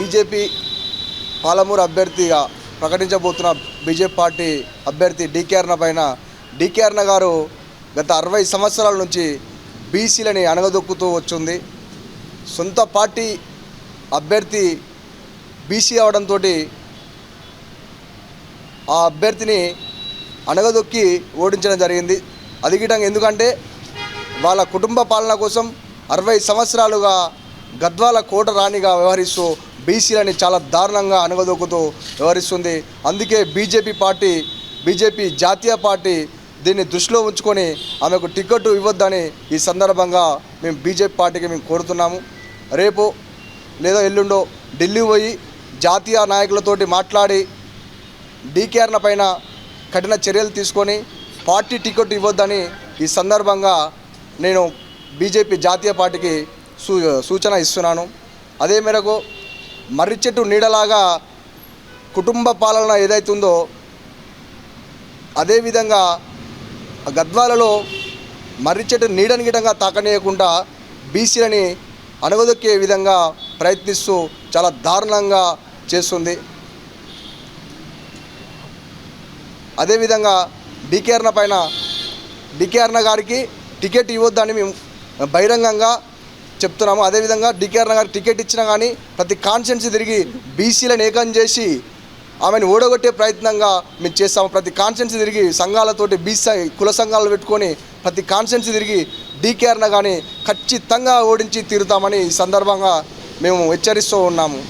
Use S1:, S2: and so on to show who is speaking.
S1: BJP Palamuru అభ్యర్థిగా ప్రకటించబోతున్న BJP party అభ్యర్థి డీకేఆర్న పైన డీకేఆర్న గారు గత అరవై సంవత్సరాల నుంచి బీసీలని అణగదొక్కుతూ వచ్చింది. సొంత పార్టీ అభ్యర్థి బీసీ అవడంతో ఆ అభ్యర్థిని అణగదొక్కి ఓడించడం జరిగింది. అది ఎందుకంటే వాళ్ళ కుటుంబ పాలన కోసం అరవై సంవత్సరాలుగా గద్వాల కోట రాణిగా వ్యవహరిస్తూ బీసీలని చాలా దారుణంగా అనగదొక్కుతూ వ్యవహరిస్తుంది. అందుకే బీజేపీ పార్టీ బీజేపీ జాతీయ పార్టీ దీన్ని దృష్టిలో ఉంచుకొని ఆమెకు టికెట్ ఇవ్వద్దని ఈ సందర్భంగా మేము బీజేపీ పార్టీకి మేము కోరుతున్నాము. రేపు లేదా ఎల్లుండో ఢిల్లీ పోయి జాతీయ నాయకులతోటి మాట్లాడి డీకేఆర్న పైన కఠిన చర్యలు తీసుకొని పార్టీ టికెట్ ఇవ్వద్దని ఈ సందర్భంగా నేను బీజేపీ జాతీయ పార్టీకి సూ సూచన ఇస్తున్నాను. అదే మేరకు మర్రి చెట్టు నీడలాగా కుటుంబ పాలన ఏదైతుందో అదేవిధంగా గద్వాలలో మర్రి చెట్టు నీడని గిటంగా తాకనీయకుండా బీసీలని అణగదొక్కే విధంగా ప్రయత్నిస్తూ చాలా దారుణంగా చేస్తుంది. అదేవిధంగా డికేర్న పైన డికేర్న గారికి టికెట్ ఇవ్వద్దని మేము బహిరంగంగా చెప్తున్నాము. అదేవిధంగా డికేఆర్ గారికి టికెట్ ఇచ్చినా కానీ ప్రతి కాన్స్టిట్యున్సీ తిరిగి బీసీలను ఏకం చేసి ఆమెను ఓడగొట్టే ప్రయత్నంగా మేము చేస్తాము. ప్రతి కాన్స్టిట్యున్సీ తిరిగి సంఘాలతోటి బీసీ కుల సంఘాలు పెట్టుకొని ప్రతి కాన్స్టిట్యున్సీ తిరిగి డీకేఆర్న కానీ ఖచ్చితంగా ఓడించి తీరుతామని ఈ సందర్భంగా మేము హెచ్చరిస్తూ ఉన్నాము.